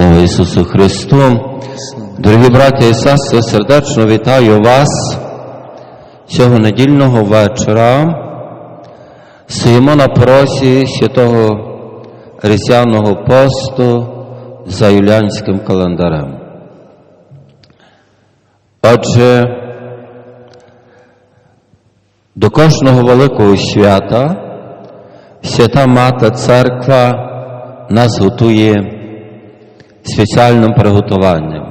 Слава Ісусу Христу! Дорогі браті і сестри, сердечно вітаю вас цього недільного вечора. Стоїмо на порозі святого Різдвяного посту за юліанським календарем. Отже, до кожного великого свята свята Мата Церква нас готує спеціальним приготуванням.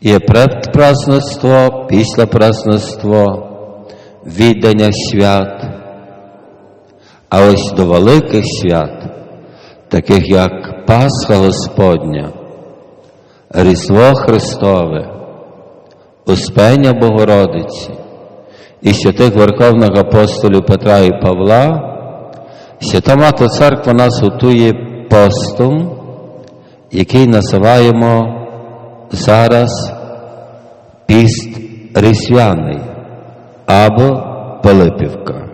Є предпраздництво, післяпраздництво, віддання свят. А ось до великих свят, таких як Пасха Господня, Різдво Христове, Успення Богородиці і святих Верховних апостолів Петра і Павла, Свята Мати Церква нас готує постом, який називаємо зараз піст різдвяний або Пилипівка.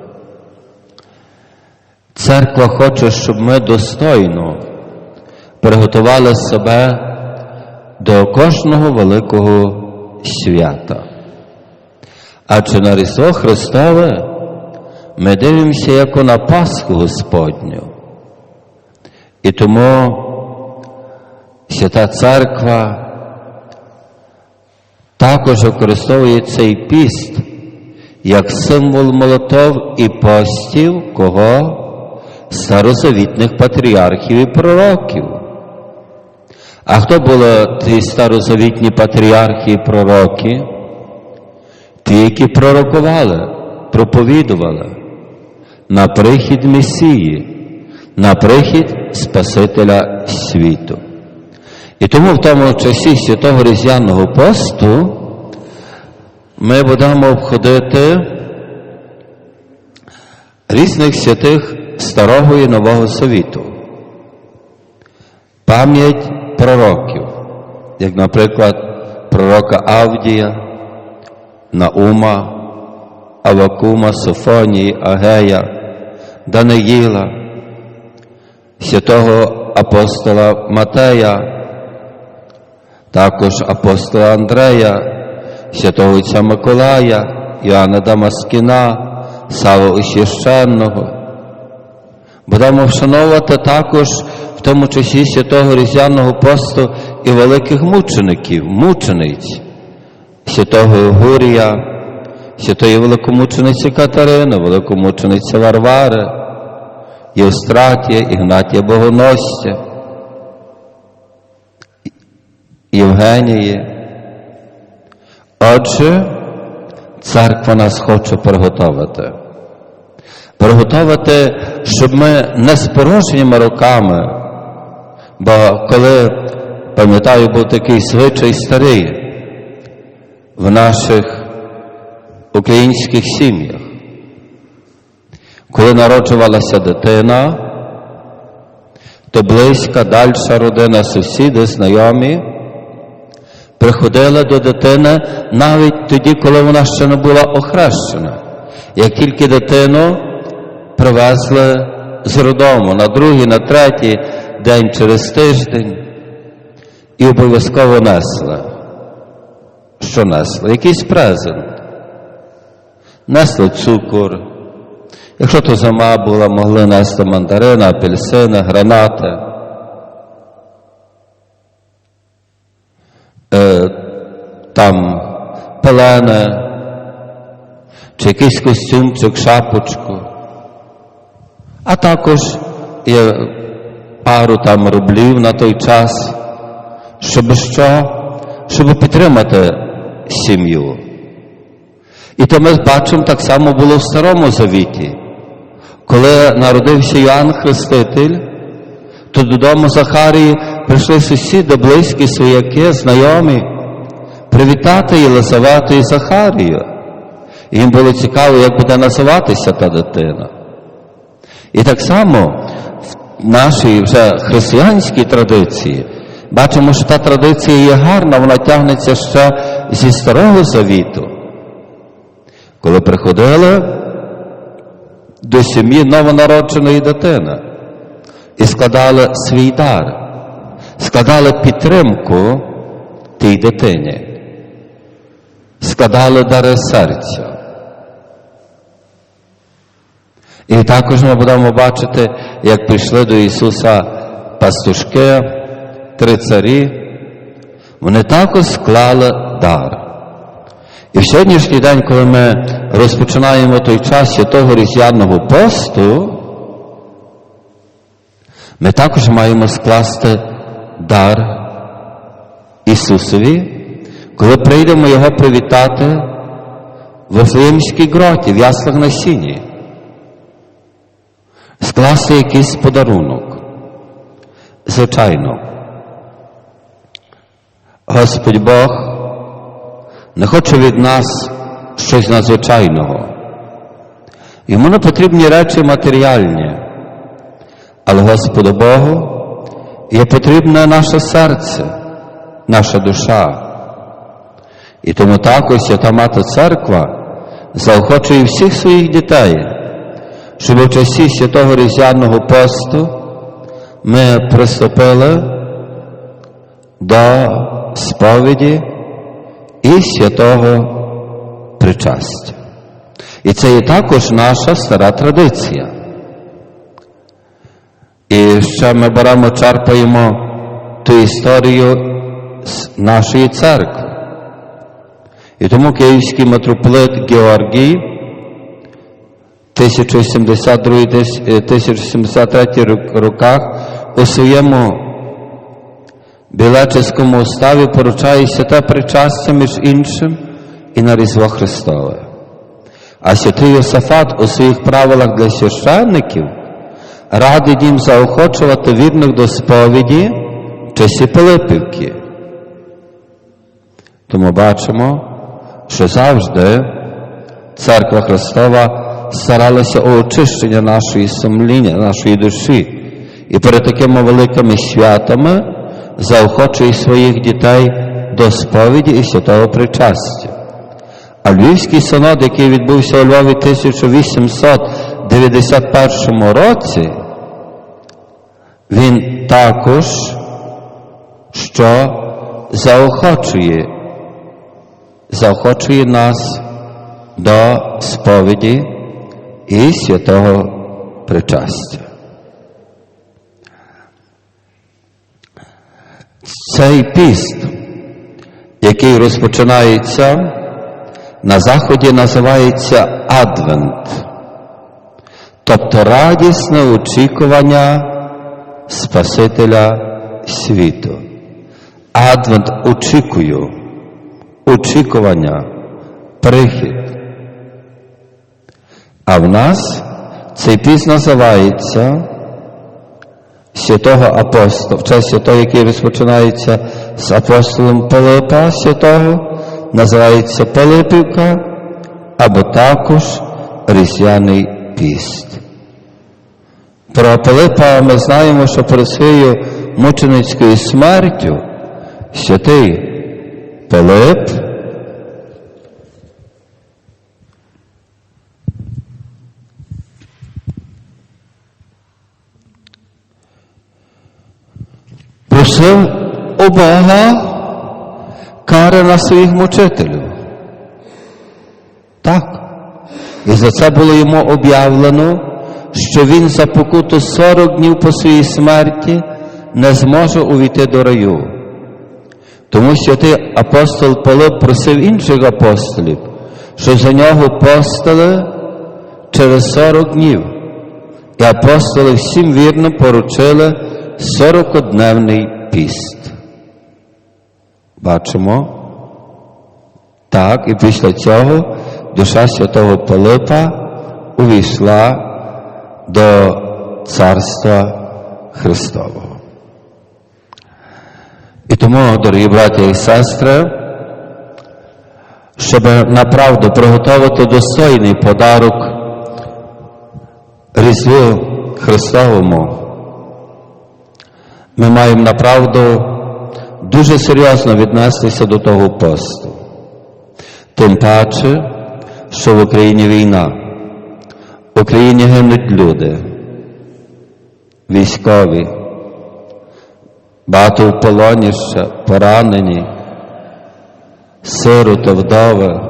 Церква хоче, щоб ми достойно приготували себе до кожного великого свята. Адже на Різдво Христове ми дивимося як на Пасху Господню. І тому Свята Церква також використовує цей піст як символ молотов і постів кого? Старозавітних патріархів і пророків. А хто були ті старозавітні патріархи і пророки? Ті, які пророкували, проповідували на прихід Месії, на прихід Спасителя світу. І тому в тому часі святого Різдвяного посту ми будемо обходити різних святих Старого і Нового Завіту. Пам'ять пророків, як, наприклад, пророка Авдія, Наума, Авакума, Софонії, Агея, Даниїла, святого апостола Матея, також апостола Андрея, святого Отця Миколая, Іоанна Дамаскіна, Саву Священного. Будемо вшановувати також в тому часі святого Різдвяного посту і великих мучеників, мучениць, святого Гурія, святої великомучениці Катерини, великомучениці Варвари, Євстратія, Ігнатія Богоносця, Євгенії. Отже, церква нас хоче приготувати. Приготувати, щоб ми не з порожніми руками, бо коли, пам'ятаю, був такий звичай старий в наших українських сім'ях, коли народжувалася дитина, то близька, дальша родина, сусіди, знайомі приходили до дитини навіть тоді, коли вона ще не була охрещена. Як тільки дитину привезли з родому на другий, на третій день через тиждень і обов'язково несли. Що несли? Якийсь презент. Несли цукор. Якщо то зима була, могли нести мандарини, апельсини, гранати. Е, там пелени, чи якийсь костюмчик, шапочку, а також є пару там рублів на той час, щоб що? Щоб підтримати сім'ю. І то ми бачимо, так само було в Старому Завіті. Коли народився Йоанн Хреститель, то додому Захарії прийшли сусіди, близькі, свояки, знайомі, привітати Єлизавету і Захарію. Їм було цікаво, як буде називатися та дитина. І так само в нашій вже християнській традиції бачимо, що та традиція є гарна, вона тягнеться ще зі Старого Завіту. Коли приходили до сім'ї новонародженої дитини, і складали свій дар, складали підтримку тій дитині, складали дари серця. І також ми будемо бачити, як прийшли до Ісуса пастушки, три царі, вони також склали дар. І в сьогоднішній день, коли ми розпочинаємо той час святого різдвяного посту, ми також маємо скласти дар Ісусові, коли прийдемо Його привітати в Вифлеємській гроті, в яслах на сіні. Скласти якийсь подарунок. Звичайно. Господь Бог не хоче від нас щось надзвичайного. Йому не потрібні речі матеріальні, але Господу Богу є потрібне наше серце, наша душа. І тому також Свята Мати Церква заохочує всіх своїх дітей, щоб в часі святого Різдвяного посту ми приступили до сповіді і святого причастя. І це є також наша стара традиція. І ще ми беремо, черпаємо ту історію з нашої церкви. І тому Київський митрополит Георгій 1072-1073 роках у своєму білеческому уставі поручає святе причастя між іншим і на Різдво Христове. А святий Йосафат у своїх правилах для священників радить їм заохочувати вірних до сповіді в часі Пилипівки. Тому бачимо, що завжди Церква Христова старалася у очищення нашої сумління, нашої душі. І перед такими великими святами заохочує своїх дітей до сповіді і святого причастя. А Львівський синод, який відбувся у Львові 1891 році, він також що заохочує, заохочує нас до сповіді і святого причастя. Цей піст, який розпочинається на Заході, називається Адвент, тобто радісне очікування Спасителя світу. Адвент очікую, очікування, прихід. А в нас цей піст називається святого апостола, в честь святого, який розпочинається з апостолом Пилипа святого, називається Пилипівка, або також Різдвяний піст. Про Пилипа ми знаємо, що перед своєю мученицькою смертю святий Пилип просив у Бога кари на своїх мучителів. Так. І за це було йому об'явлено, що він за покуту 40 днів по своїй смерті не зможе увійти до раю. Тому святий апостол Пилип просив інших апостолів, що за нього постали через 40 днів. І апостоли всім вірно поручили 40-дневний піст. Бачимо? Так, і після цього душа святого Пилипа увійшла до Царства Христового. І тому, дорогі браті і сестри, щоб направду приготувати достойний подарок Різдву Христовому, ми маємо направду дуже серйозно віднестися до того посту. Тим паче, що в Україні війна, в Україні гинуть люди. військові, багато в полоні ще поранені, сироти, вдови,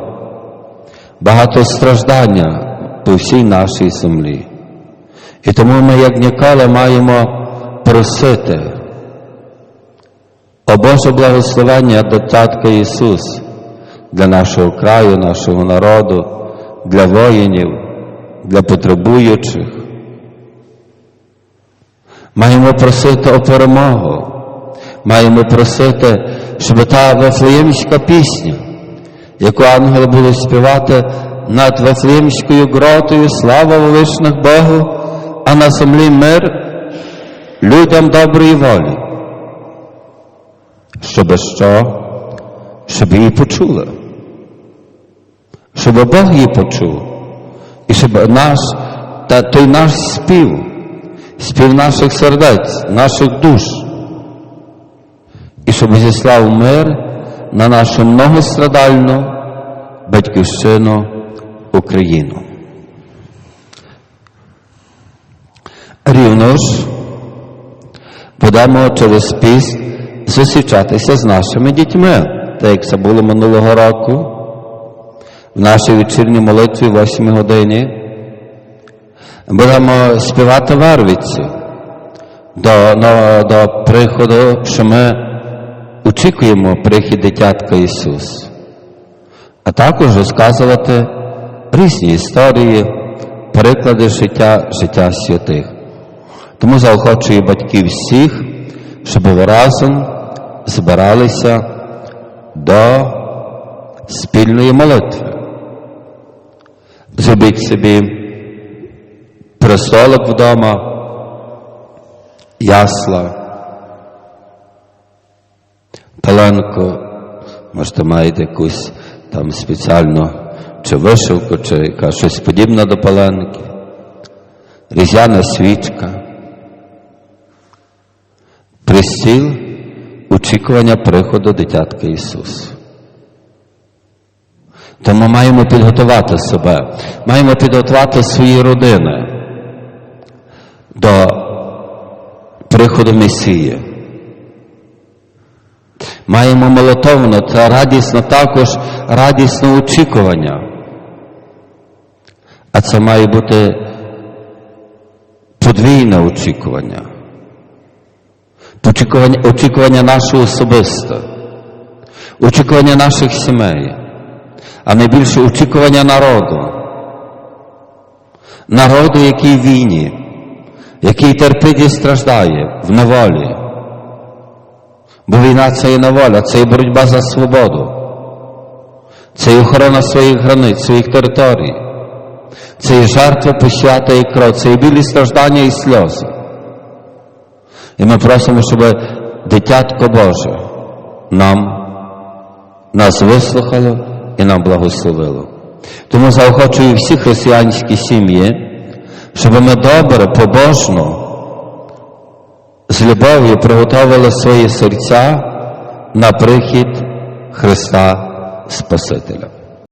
багато страждання по всій нашій землі. І тому ми, як ніколи, маємо просити о Боже благословення до Татка Ісус для нашого краю, нашого народу, для воїнів, для потребуючих. Маємо просити о перемогу, маємо просити, щоб та Вифлеємська пісня, яку ангели будуть співати над Вифлеємською гротою, слава величних Богу, а на землі мир людям доброї волі. Щоб що? Щоб її почули. Щоб Бог її почув. І щоб наш, та той наш спів, спів наших сердець, наших душ. І щоб зіслав мир на нашу многострадальну батьківщину Україну. Рівно ж будемо через піст зустрічатися з нашими дітьми, так як це було минулого року, в нашій вечірній молитві, 8 годині. Будемо співати Вервиці до, до, до приходу, що ми очікуємо прихід дитятка Ісус, а також розказувати різні історії, приклади життя, життя святих. Тому заохочую батьків всіх, щоб ви разом збиралися до спільної молитви. Зробіть собі престолок вдома, ясла, паленку, можете маєте якусь там спеціальну чи вишивку, чи яка щось подібне до паленки, різдвяна свічка, пристіл очікування приходу дитятка Ісуса. Тому маємо підготувати себе, маємо підготувати свої родини до приходу Месії. Маємо молитовно та радісно також радісне очікування. А це має бути подвійне очікування. Очікування, очікування нашого особисто, очікування наших сімей, а найбільше очікування народу. Народу, який в війні, який терпить і страждає в неволі. Бо війна це і неволя, це і боротьба за свободу, це і охорона своїх границь, своїх територій, це і жертва посвята і кров, це і білі страждання і сльози. І ми просимо, щоб дитятко Боже нам нас вислухало і нам благословило. Тому заохочую всі християнські сім'ї, щоб ми добре, побожно, з любов'ю приготовили свої серця на прихід Христа Спасителя.